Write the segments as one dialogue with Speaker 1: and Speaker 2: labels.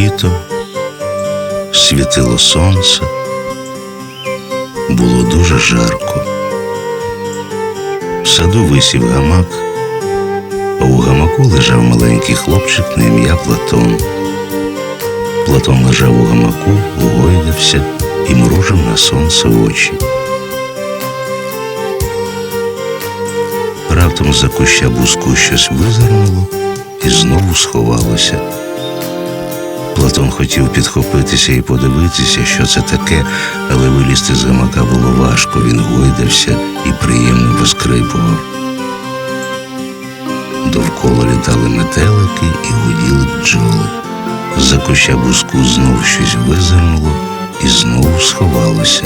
Speaker 1: літо, світило сонце, було дуже жарко. В саду висів гамак, а у гамаку лежав маленький хлопчик на ім'я Платон. Платон лежав у гамаку, угойдався і мружив на сонце очі. Раптом за куща буску щось визирнуло і знову сховалося. Платон хотів підхопитися і подивитися, що це таке, але вилізти з гамака було важко, він гойдався і приємно поскрипував. Довкола літали метелики і гуділи бджоли. За куща буску знов щось визирнуло і знову сховалося.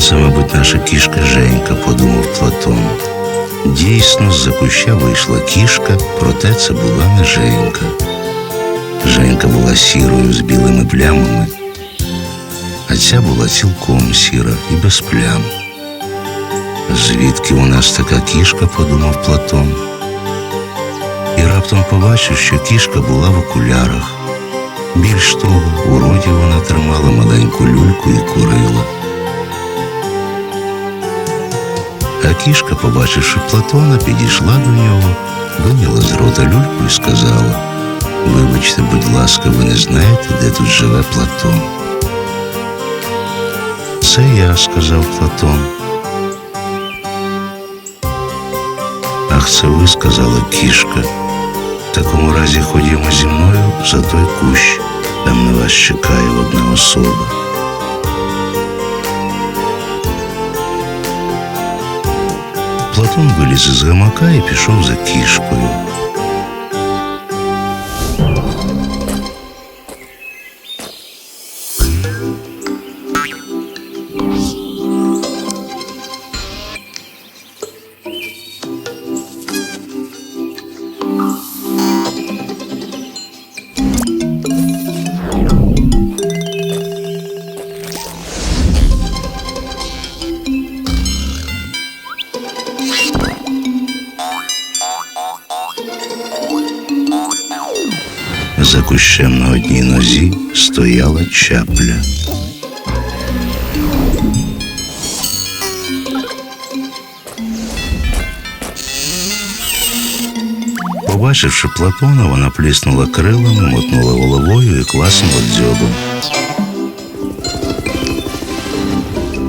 Speaker 1: Це, мабуть, наша кішка Женька, подумав Платон. Дійсно, з-за куща вийшла кішка, проте це була не Женька. Женька була сірою з білими плямами, а ця була цілком сіра і без плям. Звідки у нас така кішка, подумав Платон. І раптом побачив, що кішка була в окулярах. Більш того, у роті вона тримала маленьку люльку і курила. А кішка, побачивши Платона, підійшла до нього, виняла з рота люльку і сказала Вибачте, будь ласка, ви не знаєте, де тут живе Платон. Це я, сказав Платон. Ах, це ви, сказала кішка. В такому разі ходімо зі мною за той кущ, там на вас чекає одна особа. Платон виліз із гамака і пішов за кішкою. Кущем на одній нозі стояла чапля. Побачивши Платона, вона пліснула крилами, мотнула головою і класнула дзьобом.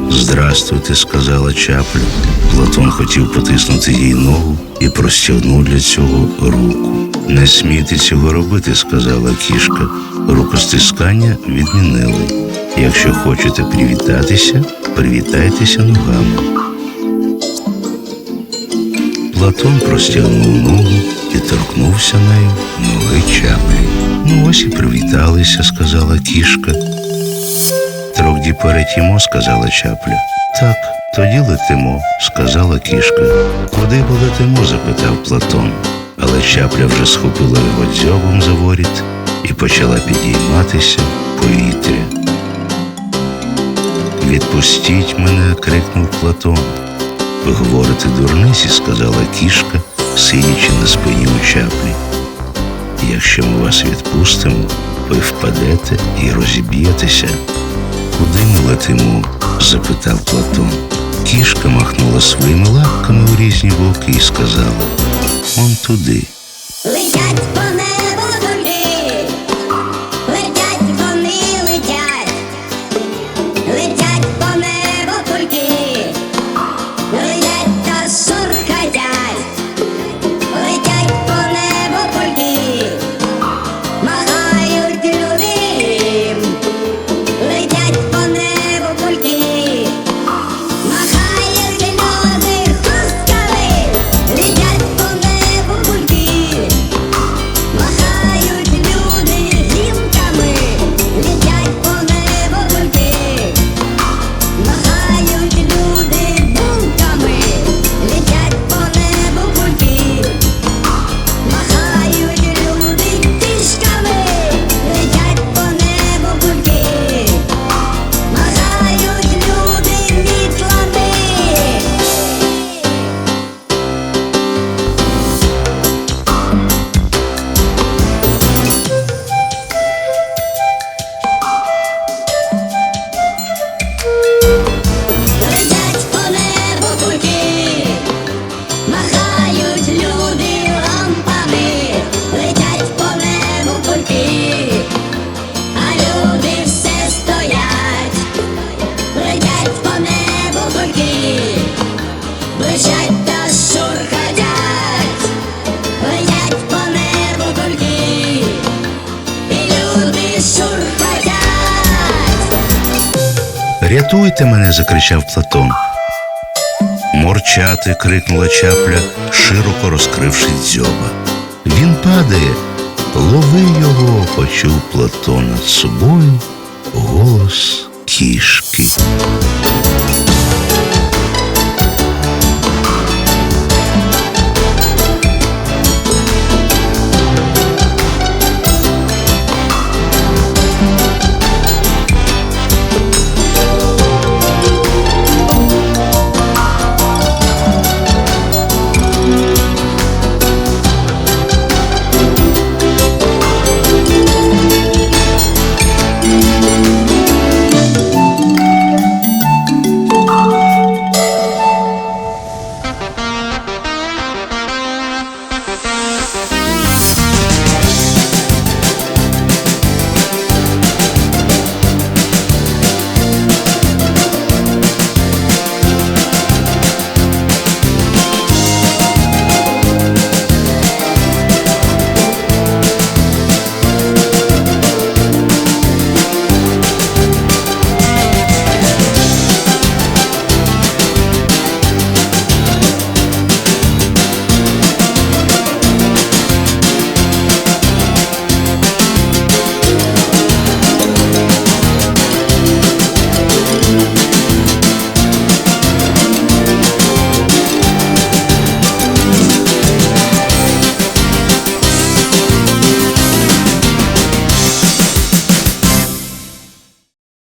Speaker 1: Здрастуйте, сказала чапля. Платон хотів потиснути їй ногу і простягнув для цього руку. Не смійте цього робити, сказала кішка. Рукостискання відмінили. Якщо хочете привітатися, привітайтеся ногами. Платон простягнув ногу і торкнувся нею ноги чаплі. Ну ось і привіталися, сказала кішка. Трохді перетімо, сказала чапля. Так, тоді летимо, сказала кішка. Куди ви летимо? запитав Платон. Але чапля вже схопила його дзьобом за воріт і почала підійматися повітря. Відпустіть мене, крикнув Платон. Ви говорите дурниці, сказала кішка, сидячи на спині у чаплі. Якщо ми вас відпустимо, ви впадете і розіб'єтеся. Куди ми летимо? запитав Платон. Кішка махнула своїми лапками у різні боки і сказала
Speaker 2: Ponto D. Ligado.
Speaker 1: Рятуйте мене, закричав Платон. Морчати, крикнула чапля, широко розкривши дзьоба. Він падає, лови його, почув Платон над собою голос кішки.